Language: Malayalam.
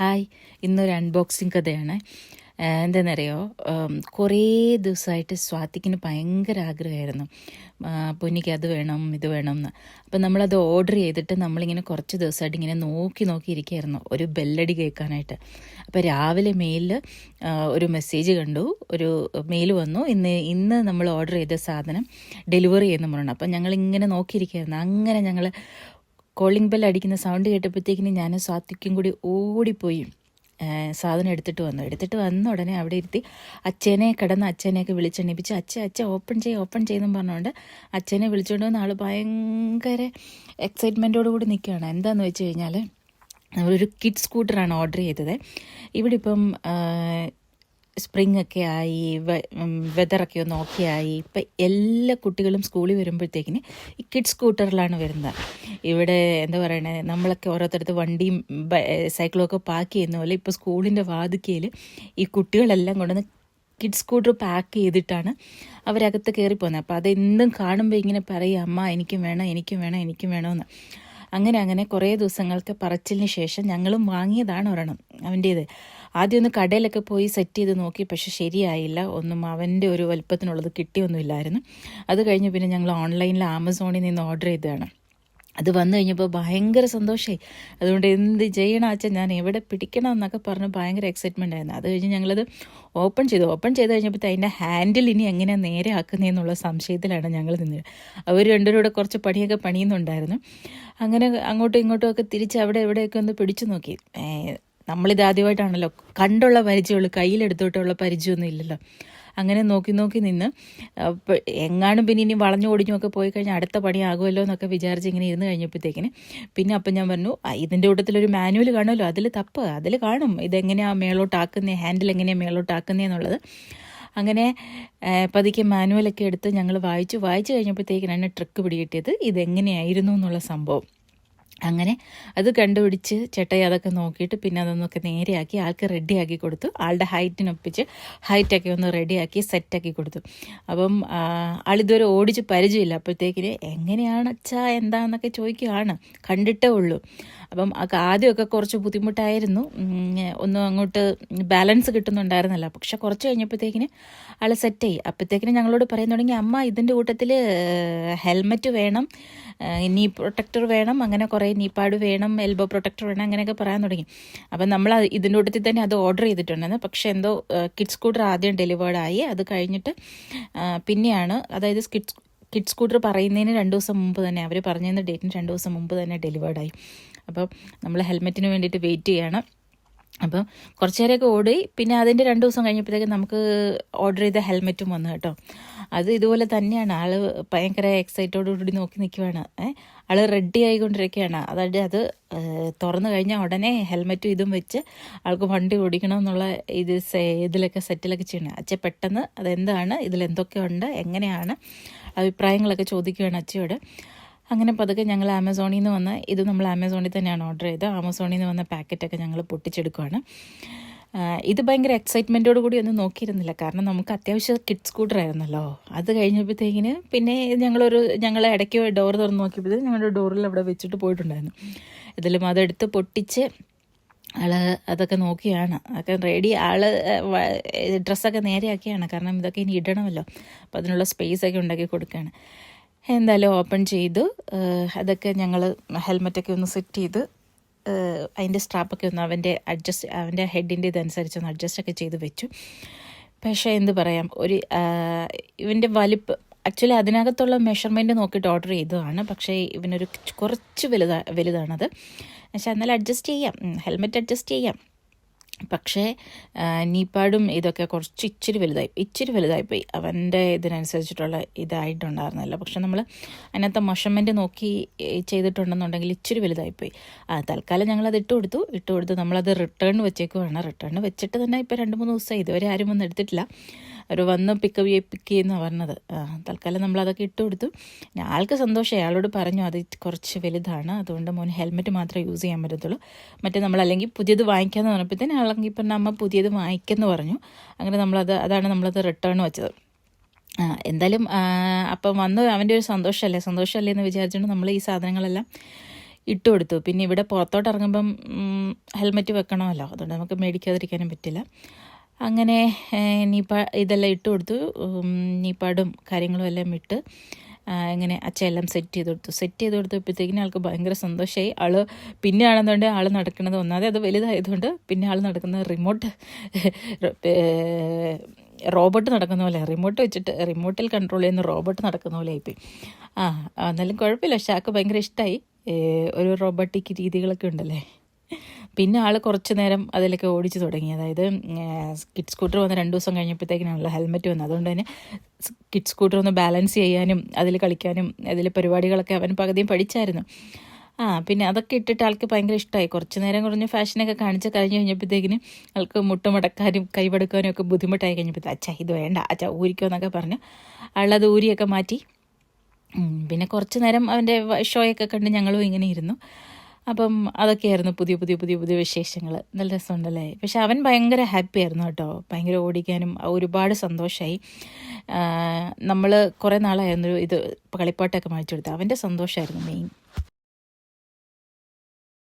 ഹായ് ഇന്നൊരു അൺബോക്സിങ് കഥയാണ്. എന്താണെന്നറിയോ കുറേ ദിവസമായിട്ട് സ്വാതിക്കിന് ഭയങ്കര ആഗ്രഹമായിരുന്നു. പൊന്നിക്ക് അത് വേണം ഇത് വേണം എന്ന്. അപ്പം നമ്മളത് ഓർഡർ ചെയ്തിട്ട് നമ്മളിങ്ങനെ കുറച്ച് ദിവസമായിട്ട് ഇങ്ങനെ നോക്കി നോക്കി ഇരിക്കുകയായിരുന്നു ഒരു ബെല്ലടി കേൾക്കാനായിട്ട്. അപ്പോൾ രാവിലെ മെയിലിൽ ഒരു മെസ്സേജ് കണ്ടു ഒരു മെയിൽ വന്നു ഇന്ന് ഇന്ന് നമ്മൾ ഓർഡർ ചെയ്ത സാധനം ഡെലിവറി ചെയ്യുന്ന പറഞ്ഞു. അപ്പം ഞങ്ങളിങ്ങനെ നോക്കിയിരിക്കുകയായിരുന്നു അങ്ങനെ ഞങ്ങൾ കോളിംഗ് ബെൽ അടിക്കുന്ന സൗണ്ട് കേട്ടപ്പോഴത്തേക്കിന് ഞാൻ സ്വാത്തിക്കും കൂടി ഓടിപ്പോയി. സാധനം എടുത്തിട്ട് വന്നു. എടുത്തിട്ട് വന്ന ഉടനെ അവിടെ ഇരുത്തി അച്ഛനെ കിടന്ന് അച്ഛനെയൊക്കെ വിളിച്ചെണ്ണിപ്പിച്ച് അച്ഛ അച്ഛ ഓപ്പൺ ചെയ്യും ഓപ്പൺ ചെയ്യുന്നു പറഞ്ഞുകൊണ്ട് അച്ഛനെ വിളിച്ചുകൊണ്ട് വന്ന ആൾ ഭയങ്കര എക്സൈറ്റ്മെന്റോടു കൂടി നിൽക്കുകയാണ് എന്താണെന്ന് വെച്ച് കഴിഞ്ഞാൽ നമ്മളൊരു കിഡ് സ്കൂട്ടറാണ് ഓർഡർ ചെയ്തത്. ഇവിടെ ഇപ്പം സ്പ്രിംഗ് ഒക്കെ ആയി വെതറൊക്കെ ഒന്ന് ഓക്കെ ആയി ഇപ്പം എല്ലാ കുട്ടികളും സ്കൂളിൽ വരുമ്പോഴത്തേക്കിന് ഈ കിഡ് സ്കൂട്ടറിലാണ് വരുന്നത്. ഇവിടെ എന്താ പറയണേ നമ്മളൊക്കെ ഓരോരുത്തരത്ത് വണ്ടിയും സൈക്കിളൊക്കെ പാക്ക് ചെയ്യുന്ന പോലെ ഇപ്പോൾ സ്കൂളിന്റെ വാതിക്കയിൽ ഈ കുട്ടികളെല്ലാം കൊണ്ടുവന്ന് കിഡ് സ്കൂട്ടർ പാക്ക് ചെയ്തിട്ടാണ് അവരകത്ത് കയറി പോകുന്നത്. അപ്പോൾ അതെന്തും കാണുമ്പോൾ ഇങ്ങനെ പറയും അമ്മ എനിക്കും വേണം എനിക്കും വേണം എനിക്കും വേണമെന്ന്. അങ്ങനെ അങ്ങനെ കുറേ ദിവസങ്ങൾക്ക് പറച്ചിലിന് ശേഷം ഞങ്ങളും വാങ്ങിയതാണ് ഒരെണ്ണം അവന്റേത്. ആദ്യം ഒന്ന് കടയിലൊക്കെ പോയി സെറ്റ് ചെയ്ത് നോക്കി. പക്ഷെ ശരിയായില്ല. ഒന്നും അവന്റെ ഒരു വലുപ്പത്തിനുള്ളത് കിട്ടിയൊന്നുമില്ലായിരുന്നു. അത് കഴിഞ്ഞ് പിന്നെ ഞങ്ങൾ ഓൺലൈനിൽ ആമസോണിൽ നിന്ന് ഓർഡർ ചെയ്തതാണ്. അത് വന്നു കഴിഞ്ഞപ്പോൾ ഭയങ്കര സന്തോഷമായി അതുകൊണ്ട് എന്ത് ചെയ്യണം അച്ഛൻ ഞാൻ എവിടെ പിടിക്കണം എന്നൊക്കെ പറഞ്ഞ് ഭയങ്കര എക്സൈറ്റ്മെന്റ് ആയിരുന്നു. അത് കഴിഞ്ഞ് ഞങ്ങളത് ഓപ്പൺ ചെയ്തു. ഓപ്പൺ ചെയ്ത് കഴിഞ്ഞപ്പോൾ അതിന്റെ ഹാൻഡിൽ ഇനി എങ്ങനെ നേരെ ആക്കുന്നതെന്നുള്ള സംശയത്തിലാണ് ഞങ്ങൾ നിന്നത്. അവർ രണ്ടുപേരും കുറച്ച് പണിയൊക്കെ പണിയുന്നുണ്ടായിരുന്നു. അങ്ങനെ അങ്ങോട്ടും ഇങ്ങോട്ടും ഒക്കെ തിരിച്ച് അവിടെ എവിടെയൊക്കെ ഒന്ന് പിടിച്ചു നോക്കി. നമ്മളിത് ആദ്യമായിട്ടാണല്ലോ. കണ്ടുള്ള പരിചയമുള്ളൂ കയ്യിലെടുത്തോട്ടുള്ള പരിചയമൊന്നും ഇല്ലല്ലോ. അങ്ങനെ നോക്കി നോക്കി നിന്ന് എങ്ങാനും പിന്നെ ഇനി വളഞ്ഞു ഓടിഞ്ഞും ഒക്കെ പോയി കഴിഞ്ഞാൽ അടുത്ത പണിയാകുമല്ലോ എന്നൊക്കെ വിചാരിച്ച് ഇങ്ങനെ ഇരുന്ന് കഴിഞ്ഞപ്പോഴത്തേക്കിന് പിന്നെ അപ്പം ഞാൻ പറഞ്ഞു "ആ, ഇതിന്റെ കൂട്ടത്തിലൊരു മാനുവൽ കാണുമല്ലോ അതിൽ തപ്പ് അതിൽ കാണും. ഇതെങ്ങനെയാണ് മേളോട്ടാക്കുന്നത് ഹാൻഡിൽ എങ്ങനെയാണ് മേളോട്ടാക്കുന്നത് എന്നുള്ളത്. അങ്ങനെ പതുക്കെ മാനുവലൊക്കെ എടുത്ത് ഞങ്ങൾ വായിച്ചു. വായിച്ചു കഴിഞ്ഞപ്പോഴത്തേക്കിനാണ് ട്രിക്ക് പിടികിട്ടിയത് ഇതെങ്ങനെയായിരുന്നു എന്നുള്ള സംഭവം. അങ്ങനെ അത് കണ്ടുപിടിച്ച് ചേട്ടായി അതൊക്കെ നോക്കിയിട്ട് പിന്നെ അതൊന്നൊക്കെ നേരെയാക്കി ആൾക്ക് റെഡിയാക്കി കൊടുത്തു. ആളുടെ ഹൈറ്റിനൊപ്പിച്ച് ഹൈറ്റൊക്കെ ഒന്ന് റെഡിയാക്കി സെറ്റാക്കി കൊടുത്തു. അപ്പം ആളിതുവരെ ഓടിച്ച് പരിചയമില്ല. അപ്പോഴത്തേക്കിന് എങ്ങനെയാണ് അച്ഛാ എന്താണെന്നൊക്കെ ചോദിക്കുകയാണ് കണ്ടിട്ടേ ഉള്ളൂ. അപ്പം ആദ്യമൊക്കെ കുറച്ച് ബുദ്ധിമുട്ടായിരുന്നു. ഒന്നും അങ്ങോട്ട് ബാലൻസ് കിട്ടുന്നുണ്ടായിരുന്നല്ല. പക്ഷെ കുറച്ച് കഴിഞ്ഞപ്പോഴത്തേക്കിന് ആൾ സെറ്റായി. അപ്പോഴത്തേക്കിന് ഞങ്ങളോട് പറയാൻ തുടങ്ങി അമ്മ ഇതിന്റെ കൂട്ടത്തിൽ ഹെൽമറ്റ് വേണം ഇനി പ്രൊട്ടക്ടർ വേണം അങ്ങനെ കുറേ നീപ്പാട് വേണം എൽബോ പ്രൊട്ടക്ടർ വേണം അങ്ങനെയൊക്കെ പറയാൻ തുടങ്ങി. അപ്പം നമ്മൾ ഇതിന്റെ കൂട്ടത്തിൽ തന്നെ അത് ഓർഡർ ചെയ്തിട്ടുണ്ടായിരുന്നു പക്ഷേ എന്തോ കിഡ്സ് സ്കൂട്ടർ ആദ്യം ഡെലിവേർഡ് ആയി. അത് കഴിഞ്ഞിട്ട് പിന്നെയാണ് അതായത് കിഡ്സ് കിഡ്സ് സ്കൂട്ടർ പറയുന്നതിന് രണ്ട് ദിവസം മുമ്പ് തന്നെ അവർ പറഞ്ഞിരുന്ന ഡേറ്റിന് രണ്ട് ദിവസം മുമ്പ് തന്നെ ഡെലിവേർഡായി അപ്പോൾ അപ്പം നമ്മൾ ഹെൽമെറ്റിന് വേണ്ടിയിട്ട് വെയിറ്റ് ചെയ്യണം. അപ്പം കുറച്ച് നേരമൊക്കെ ഓടി പിന്നെ അതിന്റെ രണ്ട് ദിവസം കഴിഞ്ഞപ്പോഴത്തേക്ക് നമുക്ക് ഓർഡർ ചെയ്ത ഹെൽമെറ്റും വന്നു കേട്ടോ. അത് ഇതുപോലെ തന്നെയാണ്. ആൾ ഭയങ്കര എക്സൈറ്റോടുകൂടി നോക്കി നിൽക്കുവാണ് ആൾ റെഡി ആയിക്കൊണ്ടിരിക്കുകയാണ്. അതായത് അത് തുറന്നു കഴിഞ്ഞാൽ ഉടനെ ഹെൽമെറ്റും ഇതും വെച്ച് ആൾക്ക് വണ്ടി ഓടിക്കണം എന്നുള്ള ഇത് ഇതിലൊക്കെ സെറ്റിലൊക്കെ ചെയ്യണം. അച്ഛൻ പെട്ടെന്ന് അതെന്താണ് ഇതിലെന്തൊക്കെയുണ്ട് എങ്ങനെയാണ് അഭിപ്രായങ്ങളൊക്കെ ചോദിക്കുകയാണ് അച്ഛയോട്. അങ്ങനെ പതുക്കെ ഞങ്ങൾ ആമസോണിൽ നിന്ന് വന്ന ഇത് നമ്മൾ ആമസോണിൽ തന്നെയാണ് ഓർഡർ ചെയ്തത്. ആമസോണിൽ നിന്ന് വന്ന പാക്കറ്റൊക്കെ ഞങ്ങൾ പൊട്ടിച്ചെടുക്കുകയാണ് ഇത് ഭയങ്കര എക്സൈറ്റ്മെന്റോട് കൂടി ഒന്നും നോക്കിയിരുന്നില്ല. കാരണം നമുക്ക് അത്യാവശ്യം കിഡ് സ്കൂട്ടർ ആയിരുന്നല്ലോ. അത് കഴിഞ്ഞപ്പോഴത്തേക്കിന് പിന്നെ ഞങ്ങളൊരു ഞങ്ങൾ ഇടയ്ക്ക് ഡോർ തുറന്ന് നോക്കിയപ്പോൾ ഞങ്ങളുടെ ഡോറിൽ അവിടെ വെച്ചിട്ട് പോയിട്ടുണ്ടായിരുന്നു. ഇതിലും അതെടുത്ത് പൊട്ടിച്ച് ആൾ അതൊക്കെ നോക്കിയാണ്. അതൊക്കെ റെഡി ആൾ ഡ്രസ്സൊക്കെ നേരെയാക്കിയാണ്. കാരണം ഇതൊക്കെ ഇനി ഇടണമല്ലോ. അപ്പം അതിനുള്ള സ്പേസ് ഒക്കെ ഉണ്ടാക്കി കൊടുക്കുകയാണ്. എന്തായാലും ഓപ്പൺ ചെയ്തു. അതൊക്കെ ഞങ്ങൾ ഹെൽമെറ്റൊക്കെ ഒന്ന് സെറ്റ് ചെയ്ത് അതിന്റെ സ്ട്രാപ്പൊക്കെ ഒന്ന് അവന്റെ അഡ്ജസ്റ്റ് അവന്റെ ഹെഡിന്റെ ഇതനുസരിച്ച് ഒന്ന് അഡ്ജസ്റ്റൊക്കെ ചെയ്ത് വെച്ചു. പക്ഷേ എന്ത് പറയാം ഒരു ഇവന്റെ വലിപ്പ് ആക്ച്വലി അതിനകത്തുള്ള മെഷർമെന്റ് നോക്കിയിട്ട് ഓർഡർ ചെയ്തതാണ്. പക്ഷേ ഇവനൊരു കുറച്ച് വലുതാ വലുതാണത്. പക്ഷേ എന്നാലും അഡ്ജസ്റ്റ് ചെയ്യാം. ഹെൽമെറ്റ് അഡ്ജസ്റ്റ് ചെയ്യാം. പക്ഷേ നീപ്പാടും ഇതൊക്കെ കുറച്ച് ഇച്ചിരി വലുതായി ഇച്ചിരി വലുതായിപ്പോയി അവന്റെ ഇതിനനുസരിച്ചിട്ടുള്ള ഇതായിട്ടുണ്ടായിരുന്നില്ല. പക്ഷെ നമ്മൾ അതിനകത്ത് മെഷർമെന്റ് നോക്കി ചെയ്തിട്ടുണ്ടെന്നുണ്ടെങ്കിൽ ഇച്ചിരി വലുതായിപ്പോയി ആ തൽക്കാലം ഞങ്ങളത് ഇട്ട് കൊടുത്തു. ഇട്ട് കൊടുത്ത് നമ്മളത് റിട്ടേൺ വെച്ചേക്കുവാണ്. റിട്ടേൺ വെച്ചിട്ട് തന്നെ ഇപ്പോൾ രണ്ട് മൂന്ന് ദിവസമായി. ഇതുവരെ ആരും ഒന്നും എടുത്തിട്ടില്ല. അവർ വന്ന് പിക്കപ്പ് ചെയ്യ പിക്ക് ചെയ്യുന്നതാണ് പറഞ്ഞത്. തൽക്കാലം നമ്മൾ അതൊക്കെ ഇട്ട് കൊടുത്തു. ആൾക്ക് സന്തോഷം അയാളോട് പറഞ്ഞു അത് കുറച്ച് വലുതാണ്. അതുകൊണ്ട് മോൻ ഹെൽമെറ്റ് മാത്രമേ യൂസ് ചെയ്യാൻ പറ്റത്തുള്ളൂ. മറ്റേ നമ്മൾ അല്ലെങ്കിൽ പുതിയത് വാങ്ങിക്കാമെന്ന് പറഞ്ഞപ്പോഴത്തേന് ആളെങ്കിൽ ഇപ്പം അമ്മ പുതിയത് വാങ്ങിക്കുമെന്ന് പറഞ്ഞു. അങ്ങനെ നമ്മളത് അതാണ് നമ്മളത് റിട്ടേൺ വെച്ചത്. എന്തായാലും അപ്പം വന്ന് അവന്റെ ഒരു സന്തോഷമല്ലേ? സന്തോഷമല്ലേ എന്ന് വിചാരിച്ചുകൊണ്ട് നമ്മൾ ഈ സാധനങ്ങളെല്ലാം ഇട്ട് കൊടുത്തു. പിന്നെ ഇവിടെ പുറത്തോട്ട് ഇറങ്ങുമ്പം ഹെൽമെറ്റ് വെക്കണമല്ലോ. അതുകൊണ്ട് നമുക്ക് മേടിക്കാതിരിക്കാനും പറ്റില്ല. അങ്ങനെ നീപ്പ ഇതെല്ലാം ഇട്ട് കൊടുത്തു. നീപ്പാടും കാര്യങ്ങളും എല്ലാം ഇട്ട് ഇങ്ങനെ അച്ഛയെല്ലാം സെറ്റ് ചെയ്ത് കൊടുത്തു. സെറ്റ് ചെയ്ത് കൊടുത്തപ്പോഴത്തേക്കിനും ആൾക്ക് ഭയങ്കര സന്തോഷമായി ആൾ പിന്നെ ആണെന്നുണ്ട് ആൾ നടക്കുന്നത് ഒന്നാതെ അത് വലുതായതുകൊണ്ട് പിന്നെ ആൾ നടക്കുന്ന റിമോട്ട് റോബോട്ട് നടക്കുന്ന പോലെ. റിമോട്ട് വെച്ചിട്ട് റിമോട്ടിൽ കൺട്രോൾ ചെയ്യുന്ന റോബോട്ട് നടക്കുന്ന പോലെ ആയിപ്പോയി. ആ എന്നാലും കുഴപ്പമില്ല. ഷാക്ക് ഭയങ്കര ഇഷ്ടമായി ഒരു റോബോട്ടിക് രീതികളൊക്കെ ഉണ്ടല്ലേ? പിന്നെ ആൾ കുറച്ച് നേരം അതിലൊക്കെ ഓടിച്ച് തുടങ്ങി. അതായത് കിഡ് സ്കൂട്ടർ വന്ന് രണ്ട് ദിവസം കഴിഞ്ഞപ്പോഴത്തേക്കിനാണല്ലോ ഹെൽമെറ്റ് വന്നു അതുകൊണ്ട് തന്നെ കിഡ് സ്കൂട്ടർ ഒന്ന് ബാലൻസ് ചെയ്യാനും അതിൽ കളിക്കാനും അതിൽ പരിപാടികളൊക്കെ അവൻ പകുതിയും പഠിച്ചായിരുന്നു. ആ പിന്നെ അതൊക്കെ ഇട്ടിട്ട് ആൾക്ക് ഭയങ്കര ഇഷ്ടമായി കുറച്ച് നേരം കുറഞ്ഞ് ഫാഷനൊക്കെ കാണിച്ച് കഴിഞ്ഞ് കഴിഞ്ഞപ്പോഴത്തേക്കിന് ആൾക്ക് മുട്ടുമടക്കാനും കൈവെടുക്കാനും ഒക്കെ ബുദ്ധിമുട്ടായി കഴിഞ്ഞപ്പോഴത്തെ അച്ഛാ ഇത് വേണ്ട. അച്ഛാ ഊരിക്കോ എന്നൊക്കെ പറഞ്ഞ്. ആളത് ഊരിയൊക്കെ മാറ്റി. പിന്നെ കുറച്ച് നേരം അവന്റെ ഷോയൊക്കെ കണ്ട് ഞങ്ങളും ഇങ്ങനെ ഇരുന്നു. അപ്പം അതൊക്കെയായിരുന്നു പുതിയ പുതിയ പുതിയ പുതിയ വിശേഷങ്ങൾ നല്ല രസമുണ്ടല്ലേ? പക്ഷെ അവൻ ഭയങ്കര ഹാപ്പി ആയിരുന്നു കേട്ടോ. ഭയങ്കര ഓടിക്കാനും ഒരുപാട് സന്തോഷമായി നമ്മൾ കുറേ നാളായിരുന്നു ഇത് കളിപ്പാട്ടൊക്കെ മേടിച്ചു കൊടുത്തത് അവന്റെ സന്തോഷമായിരുന്നു മെയിൻ.